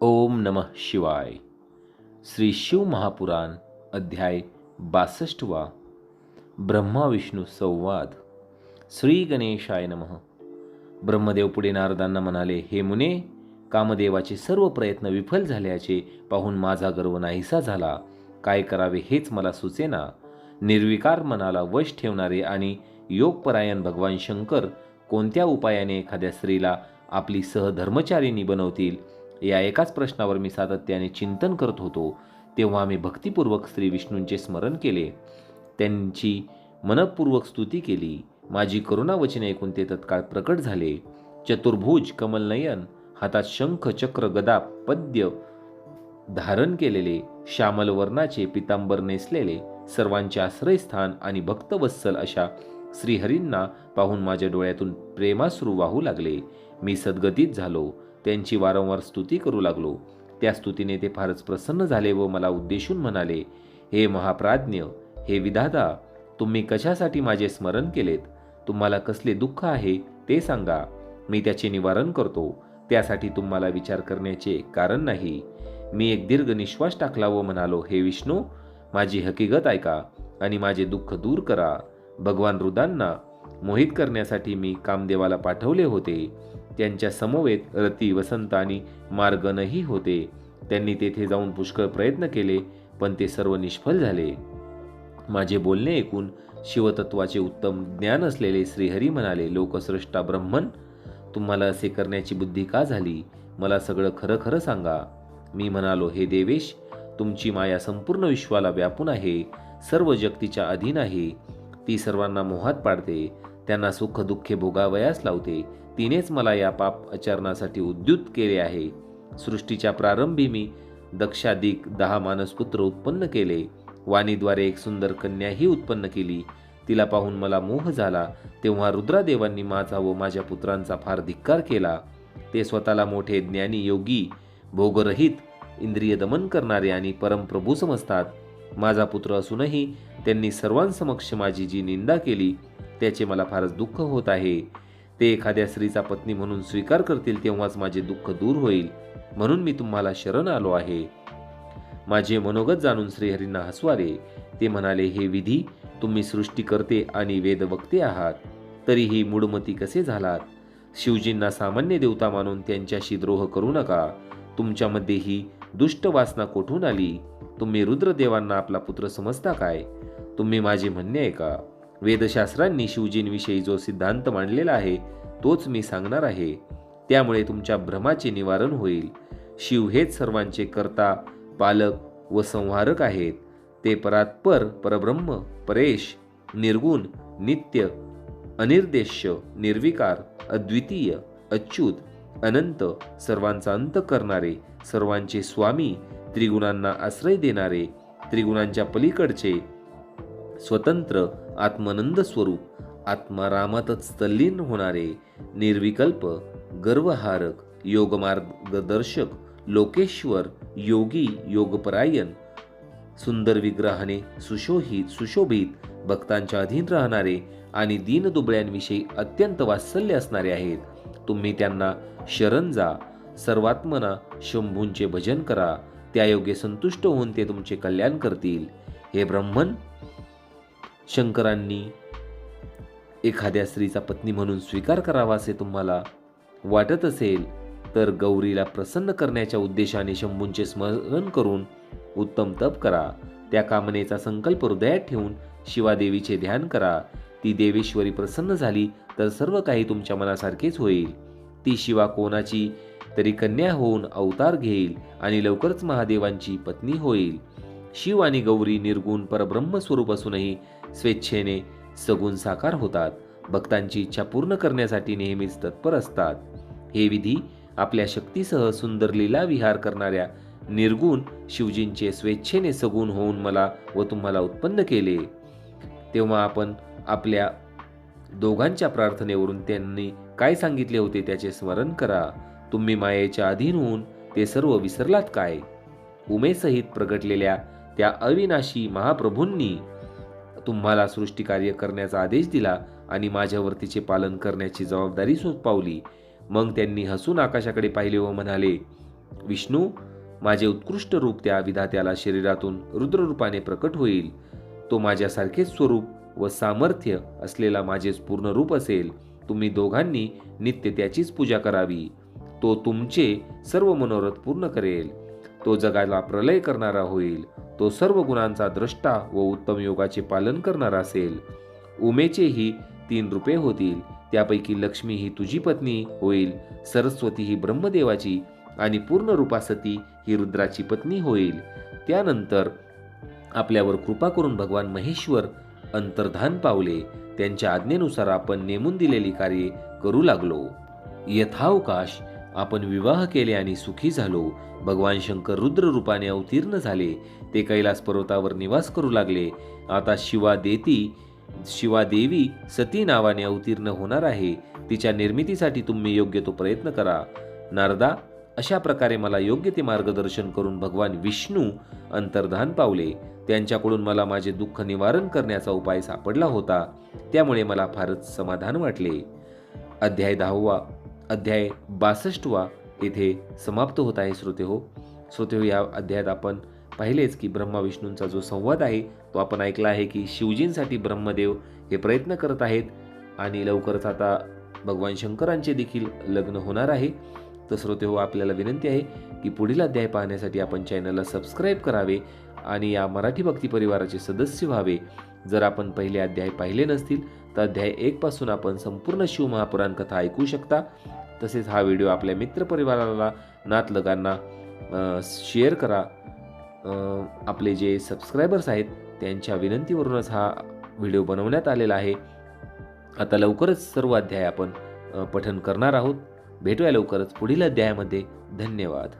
ओम नमः शिवाय. श्री शिव महापुराण अध्याय बासष्टवा. ब्रह्मा विष्णू संवाद. श्री गणेशाय नमः. ब्रह्मदेव पुढे नारदांना म्हणाले हे मुने कामदेवाचे सर्व प्रयत्न विफल झाल्याचे पाहून माझा गर्व नाहीसा झाला. काय करावे हेच मला सुचेना. निर्विकार मनाला वश ठेवणारे आणि योगपरायण भगवान शंकर कोणत्या उपायाने एखाद्या स्त्रीला आपली सहधर्मचारिणी बनवतील? या एकाच प्रश्नावर मी सातत्याने चिंतन करत होतो तेव्हा मी भक्तिपूर्वक श्री विष्णूंचे स्मरण केले. त्यांची मनपूर्वक स्तुती केली. माझी करुणा वचने ऐकून ते तत्काळ प्रकट झाले. चतुर्भुज कमलनयन हातात शंख चक्र गदा पद्य धारण केलेले श्यामल वर्णाचे पितांबर नेसलेले सर्वांचे आश्रयस्थान आणि भक्तवत्सल अशा श्रीहरींना पाहून माझ्या डोळ्यातून प्रेमाश्रू वाहू लागले. मी सद्गतीत झालो. त्यांची वारंवार स्तुती करू लागलो. त्या स्तुतीने ते फारच प्रसन्न झाले व मला उद्देशून म्हणाले हे महाप्राज्ञ हे विधाता तुम्ही कशासाठी माझे स्मरण केलेत? तुम्हाला कसले दुःख आहे ते सांगा. मी त्याचे निवारण करतो. त्यासाठी तुम्हाला विचार करण्याचे कारण नाही. मी एक दीर्घ निश्वास टाकला व म्हणालो हे विष्णू माझी हकीकत ऐका आणि माझे दुःख दूर करा. भगवान रुदांना मोहित करण्यासाठी मी कामदेवाला पाठवले होते. त्यांच्या समवेत रती वसंत आणि मार्गनही होते. त्यांनी तेथे जाऊन पुष्कळ प्रयत्न केले पण ते सर्व निष्फल झाले. माझे बोलणे ऐकून शिवतत्वाचे उत्तम ज्ञान असलेले श्रीहरी म्हणाले लोकसृष्टा ब्रह्मन तुम्हाला असे करण्याची बुद्धी का झाली? मला सगळं खरं खरं सांगा. मी म्हणालो हे देवेश तुमची माया संपूर्ण विश्वाला व्यापून आहे सर्व जगतीच्या अधीन आहे. ती सर्वांना मोहात पाडते त्यांना सुख दुःखे भोगावयास लावते. तिनेच मला या पाप आचरणासाठी उद्युत केले आहे. सृष्टीच्या प्रारंभी मी दक्षाधिक दहा मानसपुत्र उत्पन्न केले. वाणीद्वारे एक सुंदर कन्याही उत्पन्न केली. तिला पाहून मला मोह झाला. तेव्हा रुद्रादेवांनी माझा व माझ्या पुत्रांचा फार धिक्कार केला. ते स्वतःला मोठे ज्ञानी योगी भोगरहित इंद्रिय दमन करणारे आणि परमप्रभू समजतात. माझा पुत्र असूनही त्यांनी सर्वांसमक्ष माझी जी निंदा केली त्याचे मला फारच दुःख होत आहे. ते एखाद्या स्त्रीचा पत्नी म्हणून स्वीकार करतील तेव्हाच माझे दुःख दूर होईल. म्हणून मी तुम्हाला शरण आलो आहे. माझे मनोगत जाणून श्रीहरींना हसवारे ते म्हणाले हे विधी तुम्ही सृष्टी करते आणि वेदवक्ते आहात. तरीही मूडमती कसे झालात? शिवजींना सामान्य देवता मानून त्यांच्याशी द्रोह करू नका. तुमच्यामध्ये ही दुष्ट वासना कोठून आली? तुम्ही रुद्रदेवांना आपला पुत्र समजता काय? तुम्ही माझे म्हणणे आहे का वेदशास्त्रांनी शिवजींविषयी जो सिद्धांत मांडलेला आहे तोच मी सांगणार आहे. त्यामुळे तुमच्या भ्रमाचे निवारण होईल. शिव हेच सर्वांचे कर्ता पालक व संहारक आहेत. ते परात्पर परब्रह्म परेश निर्गुण नित्य अनिर्देश्य निर्विकार अद्वितीय अच्युत अनंत सर्वांचा अंत करणारे सर्वांचे स्वामी त्रिगुणांना आश्रय देणारे त्रिगुणांच्या पलीकडचे स्वतंत्र आत्मनंद स्वरूप आत्मारामातच तल्लीन होणारे निर्विकल्प गर्वहारक योगमार्गदर्शक लोकेश्वर योगी योगपरायण सुंदर विग्रहाने सुशोहित सुशोभित भक्तांच्या अधीन राहणारे आणि दीनदुबळ्यांविषयी अत्यंत वात्सल्य असणारे आहेत. तुम्ही त्यांना शरण जा सर्वात्मना शंभूंचे भजन करा त्यायोगे संतुष्ट होऊन ते तुमचे कल्याण करतील. हे ब्रह्मन शंकरांनी एखाद्या स्त्रीचा पत्नी म्हणून स्वीकार करावा असे तुम्हाला वाटत असेल तर गौरीला प्रसन्न करण्याच्या उद्देशाने शंभूंचे स्मरण करून उत्तम तप करा. त्या कामनेचा संकल्प हृदयात ठेवून शिवादेवीचे ध्यान करा. ती देवेश्वरी प्रसन्न झाली तर सर्व काही तुमच्या मनासारखेच होईल. ती शिवा कोणाची तरी कन्या होऊन अवतार घेईल आणि लवकरच महादेवांची पत्नी होईल. शिव आणि गौरी निर्गुण परब्रह्म स्वरूप असूनही स्वेच्छेने सगुण साकार होतात. भक्तांची इच्छा पूर्ण करण्यासाठी नेहमीच तत्पर असतात. हे विधी आपल्या शक्तीसह सुंदर लीला विहार करणाऱ्या निर्गुण शिवजींचे स्वेच्छेने सगुण होऊन मला व तुम्हाला उत्पन्न केले. तेव्हा आपण आपल्या दोघांच्या प्रार्थनेवरून त्यांनी काय सांगितले होते त्याचे स्मरण करा. तुम्ही मायेच्या अधीन होऊन ते सर्व विसरलात काय? उमेसहित प्रगटलेल्या त्या अविनाशी महाप्रभूंनी तुम्हाला सृष्टिकार्य करण्याचा आदेश दिला आणि माझ्यावर तिचे पालन करण्याची जबाबदारी सोपावली. मग त्यांनी हसून आकाशाकडे पाहिले व म्हणाले विष्णू माझे उत्कृष्ट रूप त्या विधात्याला शरीरातून रुद्ररूपाने प्रकट होईल. तो माझ्यासारखेच स्वरूप व सामर्थ्य असलेला माझेच पूर्ण रूप असेल. तुम्ही दोघांनी नित्य त्याचीच पूजा करावी. तो तुमचे सर्व मनोरथ पूर्ण करेल. तो जगाला प्रलय करणारा होईल. तो सर्व गुणांचा द्रष्टा व उत्तम योगाचे पालन करणारा असेल. उमेचेही तीन रूपे होतील. त्यापैकी लक्ष्मी ही तुझी पत्नी होईल सरस्वती ही ब्रह्मदेवाची आणि पूर्ण रूपासती ही रुद्राची पत्नी होईल. त्यानंतर आपल्यावर कृपा करून भगवान महेश्वर अंतर्धान पावले. त्यांच्या आज्ञेनुसार आपण नेमून दिलेली कार्ये करू लागलो. यथावकाश आपण विवाह केले आणि सुखी झालो. भगवान शंकर रुद्र रूपाने अवतीर्ण झाले. ते कैलास पर्वतावर निवास करू लागले. आता शिवा देती शिवा देवी सती नावाने अवतीर्ण होणार आहे. तिच्या निर्मितीसाठी तुम्ही योग्य तो प्रयत्न करा. नारदा अशा प्रकारे मला योग्य ते मार्गदर्शन करून भगवान विष्णू अंतर्धान पावले. त्यांच्याकडून मला माझे दुःख निवारण करण्याचा उपाय सापडला होता. त्यामुळे मला फारच समाधान वाटले. अध्याय दहावा. अध्याय बासष्टवा येथे समाप्त होत आहे श्रोते हो. श्रोते हो या अध्यायात आपण पाहिलेच की ब्रह्मा विष्णूंचा जो संवाद आहे तो आपण ऐकला आहे की शिवजींसाठी ब्रह्मदेव हे प्रयत्न करत आहेत आणि लवकरच आता भगवान शंकरांचे देखील लग्न होणार आहे. तर श्रोते हो आपल्याला विनंती आहे की पुढील अध्याय पाहण्यासाठी आपण चॅनलला सबस्क्राईब करावे आणि या मराठी भक्ती परिवाराचे सदस्य व्हावे. जर आपण पहिले अध्याय पाहिले नसतील तर अध्याय एकपासून आपण संपूर्ण शिवमहापुराण कथा ऐकू शकता. तसेच हा व्हिडिओ आपल्या मित्रपरिवाराला नातलगांना शेअर करा. आपले जे सबस्क्रायबर्स आहेत त्यांच्या विनंतीवरूनच हा व्हिडिओ बनवण्यात आलेला आहे. आता लवकरच सर्व अध्याय आपण पठन करणार आहोत. भेटूया लवकरच पुढील अध्यायामध्ये. धन्यवाद.